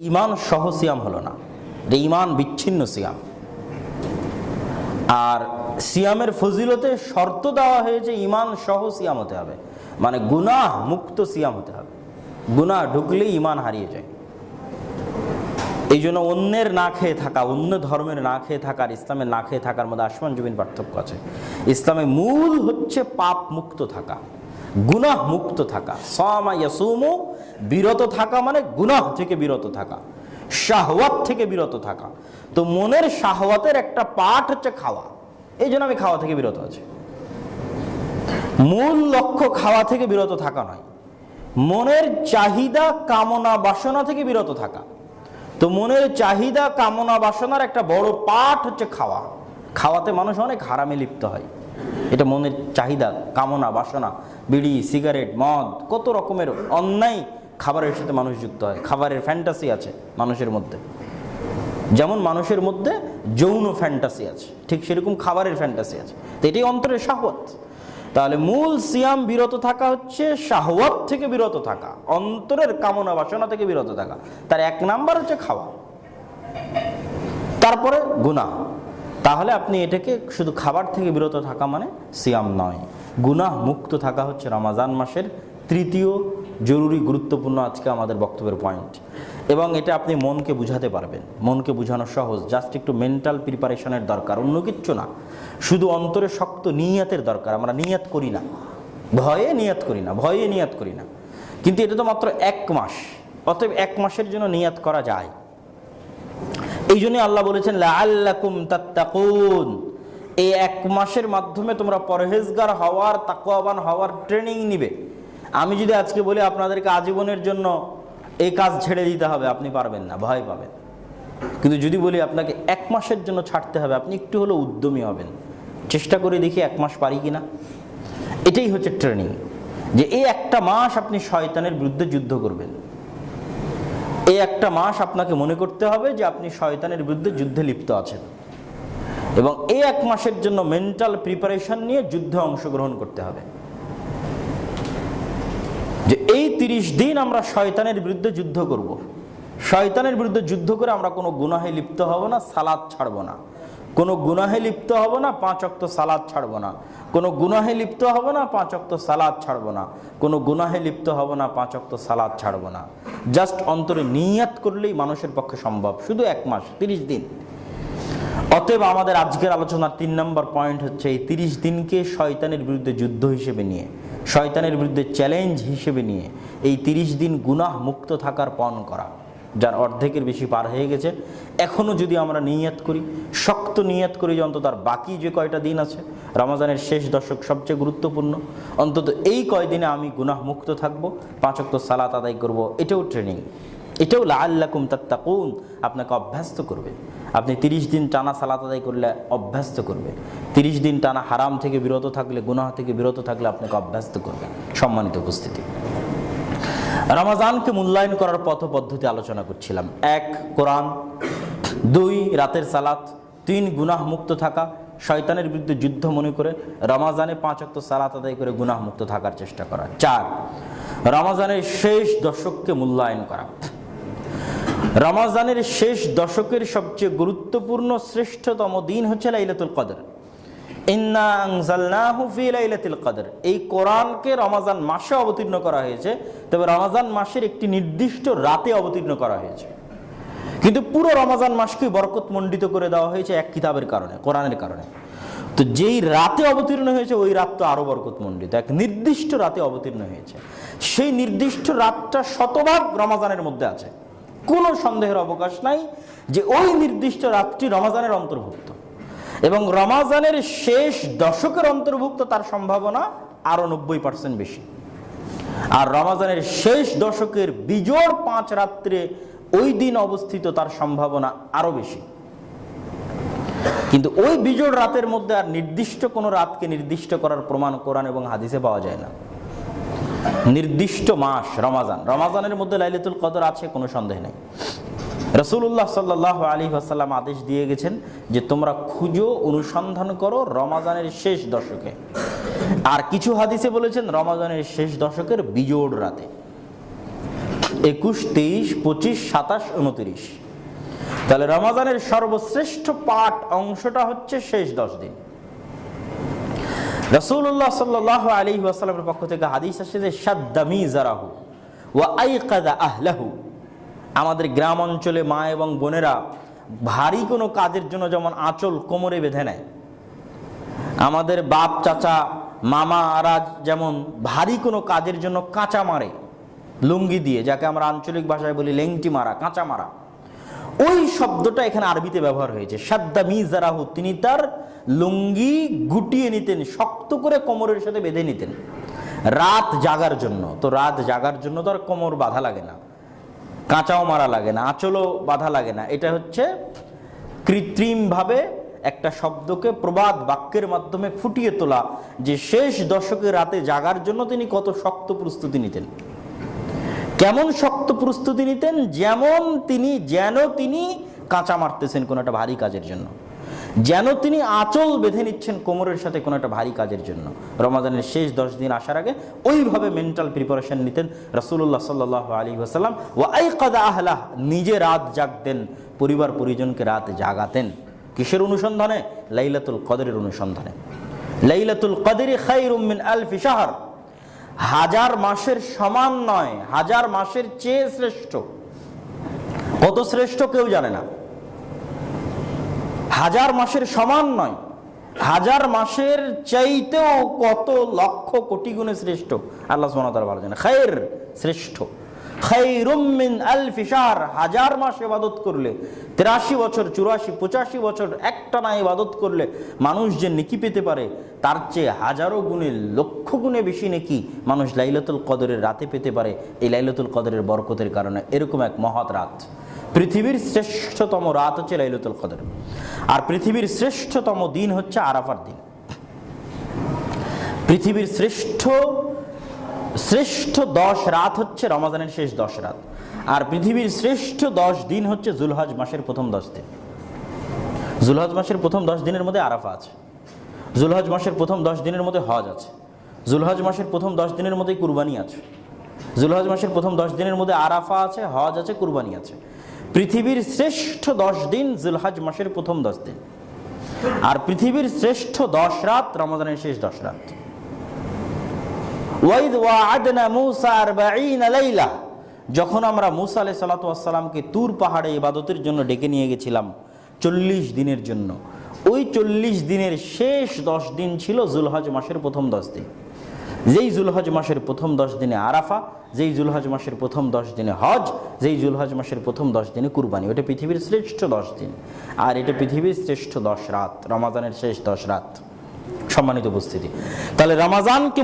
ইমান সহ সিয়াম হলো না। এটা ইমান বিচ্ছিন্ন সিয়াম। আর সিয়ামের ফজিলতে শর্ত দেওয়া হয়েছে ইমান সহ সিয়াম হতে হবে। মানে গুনাহ মুক্ত সিয়াম হতে হবে। গুনাহ ঢুকলেই ইমান হারিয়ে যায়। এই জন্য অন্যের না খেয়ে থাকা, অন্য ধর্মের না খেয়ে থাকার, ইসলামের না খেয়ে থাকার মধ্যে আসমান জমিন পার্থক্য আছে। ইসলামের মূল হচ্ছে পাপ মুক্ত থাকা, গুনাহ মুক্ত থাকা। সামা ইয়াসুমু বিরত থাকা মানে গুনাহ থেকে বিরত থাকা, শাহওয়াত থেকে বিরত থাকা। তো মনের শাহওয়াতের একটা পাঠ হচ্ছে খাওয়া। এই জন্য আমি খাওয়া থেকে বিরত আছি। মূল লক্ষ্য খাওয়া থেকে বিরত থাকা নয়। মনের চাহিদা, কামনা, বাসনা থেকে বিরত থাকা। তো মনের চাহিদা, কামনা, বাসনার একটা বড় পাঠ হচ্ছে খাওয়া। খাওয়াতে মানুষ অনেক হারামে লিপ্ত হয়। এটা মনের চাহিদা, কামনা, বাসনা, বিড়ি, সিগারেট, মদ, কত রকমের অন্যায় খাবারের সাথে মানুষ যুক্ত হয়, খাবারের ফ্যান্টাসি আছে মানুষের মধ্যে। যেমন মানুষের মধ্যে যৌন ফ্যান্টাসি আছে, ঠিক সেরকম খাবারের ফ্যান্টাসি আছে। তো এটাই অন্তরের শাহওয়াত। তাহলে মূল সিয়াম বিরত থাকা হচ্ছে, শাহওয়াত থেকে বিরত থাকা, অন্তরের কামনা বাসনা থেকে বিরত থাকা। তার এক নাম্বার হচ্ছে খাওয়া। তারপরে গুনাহ। তাহলে আপনি এটাকে শুধু খাবার থেকে বিরত থাকা মানে সিয়াম নয়, গুনাহ মুক্ত থাকা হচ্ছে রমাজান মাসের তৃতীয় জরুরি গুরুত্বপূর্ণ আজকে আমাদের বক্তব্যের পয়েন্ট এবং এটা আপনি মনকে বুঝাতে পারবেন। মনকে বোঝানো সহজ জাস্ট একটু মেন্টাল প্রিপারেশনের দরকার, অন্য কিচ্ছু না। শুধু অন্তরে শক্ত নিয়াতের দরকার, আমরা নিয়াত করি না। ভয়ে নিয়াত করি না, ভয়ে নিয়াত করি না। কিন্তু এটা তো মাত্র এক মাস, অতএব এক মাসের জন্য নিয়াত করা যায়। এই জন্যই আল্লাহ বলেছেন, লাআল্লাকুম তাত্তাকুন। এই এক মাসের মাধ্যমে তোমরা পরহেজগার হওয়ার, তাকওয়াবান হওয়ার ট্রেনিং নিবে। আমি যদি আজকে বলি আপনাদেরকে আজীবনের জন্য এই কাজ ছেড়ে দিতে হবে, আপনি পারবেন না, ভয় পাবেন। কিন্তু যদি বলি আপনাকে এক মাসের জন্য ছাড়তে হবে, আপনি একটু হলেও উদ্যমী হবেন। চেষ্টা করে দেখি এক মাস পারি কি না এটাই হচ্ছে ট্রেনিং যে এই একটা মাস আপনি শয়তানের বিরুদ্ধে যুদ্ধ করবেন। এই একটা মাস আপনাকে মনে করতে হবে যে আপনি শয়তানের বিরুদ্ধে যুদ্ধে লিপ্ত আছেন। এবং এই এক মাসের জন্য মেন্টাল প্রিপারেশন নিয়ে যুদ্ধে অংশগ্রহণ করতে হবে যে এই তিরিশ দিন আমরা শয়তানের বিরুদ্ধে যুদ্ধ করব। শয়তানের বিরুদ্ধে যুদ্ধ করে আমরা কোনো গুনাহে লিপ্ত হব না, সালাদ ছাড়বো না। কোনো গুনাহে লিপ্ত হব না, পাঁচ অক্ত সালাদ ছাড়বো না। কোনো গুনাহে লিপ্ত হব না, পাঁচ অক্ত সালাদ ছাড়বো না। কোনো গুনাহে লিপ্ত হব না, পাঁচ অক্ত সালাদ ছাড়বো না। জাস্ট অন্তরে নিয়াত করলেই মানুষের পক্ষে সম্ভব, শুধু এক মাস, তিরিশ দিন। অতএব আমাদের আজকের আলোচনার তিন নম্বর পয়েন্ট হচ্ছে এই তিরিশ দিনকে শয়তানের বিরুদ্ধে যুদ্ধ হিসেবে নিয়ে। শয়তানের বিরুদ্ধে চ্যালেঞ্জ হিসেবে নিয়ে এই তিরিশ দিন গুনাহ মুক্ত থাকার পণ করা, যার অর্ধেকের বেশি পার হয়ে গেছে। এখনও যদি আমরা নিয়ত করি, শক্ত নিয়ত করি যে অন্তত আর বাকি যে কয়টা দিন আছে, রমাজানের শেষ দশক সবচেয়ে গুরুত্বপূর্ণ। অন্তত এই কয়দিনে আমি গুনাহ মুক্ত থাকব পাঁচক্ত সালাত আদায় করব, এটাও ট্রেনিং এটাও লাল্লাকুম তাত্তাকুন, আপনাকে অভ্যস্ত করবে। আপনি তিরিশ দিন টানা সালাত আদায় করলে অভ্যস্ত করবে। তিরিশ দিন টানা হারাম থেকে বিরত থাকলে, গুনাহ থেকে বিরত থাকলে আপনাকে অভ্যস্ত করবে। সম্মানিত উপস্থিতি। রমাজানকে মূল্যায়ন করার পথ পদ্ধতি আলোচনা করছিলাম। এক, কোরআন। দুই, রাতের সালাত। তিন, গুনাহ মুক্ত থাকা। শয়তানের বিরুদ্ধে যুদ্ধ মনে করে রমাজানে পাঁচ অক্ত সালাত আদায় করে গুনাহ মুক্ত থাকার চেষ্টা করা। চার, রমাজানের শেষ দশককে মূল্যায়ন করা। রমাজানের শেষ দশকের সবচেয়ে গুরুত্বপূর্ণ শ্রেষ্ঠতম দিন হচ্ছে লাইলাতুল কদর। কদর। এই কোরআনকে রমাজান মাসে অবতীর্ণ করা হয়েছে, তবে রমাজান মাসের একটি নির্দিষ্ট রাতে অবতীর্ণ করা হয়েছে। কিন্তু পুরো রমাজান মাসকে বরকত মণ্ডিত করে দেওয়া হয়েছে এক কিতাবের কারণে, কোরআনের কারণে। তো যেই রাতে অবতীর্ণ হয়েছে, ওই রাত তো আরও বরকত মণ্ডিত এক নির্দিষ্ট রাতে অবতীর্ণ হয়েছে। সেই নির্দিষ্ট রাতটা শতভাগ রমাজানের মধ্যে আছে। কোনো সন্দেহের অবকাশ নাই যে ওই নির্দিষ্ট রাতটি রমাজানের অন্তর্ভুক্ত। এবং রমাজানের শেষ দশকের অন্তর্ভুক্ত তার সম্ভাবনা আরও নব্বই পার্সেন্ট বেশি। আর রমাজানের শেষ দশকের বিজোড় পাঁচ রাত্রে ওই দিন অবস্থিত তার সম্ভাবনা আরও বেশি। কিন্তু ওই বিজোড় রাতের মধ্যে আর নির্দিষ্ট কোনো রাতকে নির্দিষ্ট করার প্রমাণ কোরআন এবং হাদিসে পাওয়া যায় না। নির্দিষ্ট মাস, রমাজান। রমাজানের মধ্যে লাইলাতুল কদর আছে, কোনো সন্দেহ নেই। রসুল্লাহ সাল্লাহ আলী আসাল্লাম আদেশ দিয়ে গেছেন যে তোমরা খুঁজো, অনুসন্ধান করো রমাজানের শেষ দশকে। আর কিছু হাদিসে বলেছেন রমাজানের শেষ দশকের বিজোড় রাতে। একুশ, তেইশ, পঁচিশ, সাতাশ, উনত্রিশ। তাহলে রমাজানের সর্বশ্রেষ্ঠ পাঠ অংশটা হচ্ছে শেষ দশ দিন। রসুল্লাহ সাল্লাহ আলী ওয়াসাল্লামের পক্ষ থেকে হাদিস আসছে যে সাদ্দামি জারাহু ওয়া আইকাদা আহলাহু। আমাদের গ্রাম অঞ্চলে মা এবং বোনেরা ভারী কোনো কাজের জন্য যেমন আঁচল কোমরে বেঁধে নেয়, আমাদের বাপ, চাচা, মামা, আরাজ যেমন ভারী কোনো কাজের জন্য কাঁচা মারে, লুঙ্গি দিয়ে, যাকে আমরা আঞ্চলিক ভাষায় বলি লেংটি মারা, কাঁচা মারা। ওই শব্দটা এখানে আরবিতে ব্যবহার হয়েছে। সাদ্দা মিজারাহু তিনি তার লুঙ্গি গুটিয়ে নিতেন, শক্ত করে কোমরের সাথে বেঁধে নিতেন। রাত জাগার জন্য, তো রাত জাগার জন্য তো আর কোমর বাধা লাগে না। কাঁচাও মারা লাগে না, আঁচলও বাধা লাগে না। এটা হচ্ছে কৃত্রিমভাবে একটা শব্দকে প্রবাদ বাক্যের মাধ্যমে ফুটিয়ে তোলা। যে শেষ দশকে রাতে জাগার জন্য তিনি কত শক্ত প্রস্তুতি নিতেন। কেমন শক্ত প্রস্তুতি নিতেন, যেমন তিনি, যেন তিনি কাঁচা মারতেছেন কোনো একটা ভারী কাজের জন্য। যেন তিনি আঁচল বেঁধে নিচ্ছেন কোমরের সাথে কোনো একটা ভারী কাজের জন্য। রমাদানের শেষ দশ দিন আসার আগে ওইভাবে মেন্টাল প্রিপারেশন নিতেন রসুল্লাহ সাল্লাহ আলী ওসাল্লাম ও আই কাদা আহলাহ, নিজে রাত জাগতেন, পরিবার পরিজনকে রাত জাগাতেন। কিসের অনুসন্ধানে? লাইলাতুল কদরের অনুসন্ধানে। লাইলাতুল কদরি খাই রুমিন আলফি শাহর। হাজার মাসের সমান নয়, হাজার মাসের চেয়ে শ্রেষ্ঠ। কত শ্রেষ্ঠ কেউ জানে না। হাজার মাসের সমান নয়। হাজার মাসের চাইতেও কত লক্ষ কোটি গুণে শ্রেষ্ঠ। আল্লাহ সুবহানাহু ভালো জানে খায়ের শ্রেষ্ঠ। খায়রুম মিন আলফি শাহর। হাজার মাস ইবাদত করলে, তেরাশি বছর, চুরাশি, পঁচাশি বছর একটা না ইবাদত করলে মানুষ যে নেকি পেতে পারে, তার চেয়ে হাজারো গুণে, লক্ষ গুণে বেশি নেকি মানুষ লাইলাতুল কদরের রাতে পেতে পারে। এই লাইলাতুল কদরের বরকতের কারণে এরকম এক মহৎ রাত। পৃথিবীর শ্রেষ্ঠতম রাত হচ্ছে লাইলাতুল কদর। আর পৃথিবীর শ্রেষ্ঠতম দিন হচ্ছে আরাফার দিন। পৃথিবীর শ্রেষ্ঠ শ্রেষ্ঠ দশ রাত হচ্ছে রমাদানের শেষ দশ রাত। আর পৃথিবীর শ্রেষ্ঠ দশ দিন হচ্ছে জুলহজ মাসের প্রথম দশ দিন। জুলহজ মাসের প্রথম দশ দিনের মধ্যে আরাফা আছে। জুলহজ মাসের প্রথম দশ দিনের মধ্যে হজ আছে। জুলহজ মাসের প্রথম দশ দিনের মধ্যে কুরবানি আছে। জুলহজ মাসের প্রথম দশ দিনের মধ্যে আরাফা আছে, হজ আছে, কুরবানি আছে। পৃথিবীর শ্রেষ্ঠ দশ দিন জুলহাজ মাসের প্রথম দশ দিন। আর পৃথিবীর শ্রেষ্ঠ দশ রাত রমাদানের শেষ দশ রাত। ওয়াইদ ওয়াআদনা মূসা আরবাঈনা লাইলা। যখন আমরা মুসা আলাইহিস সালাতু ওয়াসসালামকে তুর পাহাড়ে ইবাদতের জন্য ডেকে নিয়ে গেছিলাম চল্লিশ দিনের জন্য, ওই চল্লিশ দিনের শেষ দশ দিন ছিল জুলহজ মাসের প্রথম দশ দিন। যেই জুলহজ মাসের প্রথম দশ দিনে আরাফা যেই জুলহজ মাসের প্রথম দশ দিনে হজ যেই জুলহজ মাসের প্রথম দশ দিনে কুরবানি। ওটা পৃথিবীর শ্রেষ্ঠ দশ দিন। আর এটা পৃথিবীর শ্রেষ্ঠ দশ রাত, রমাজানের শেষ দশ রাত। সম্মানিত উপস্থিতি। তাহলে রমাজানকে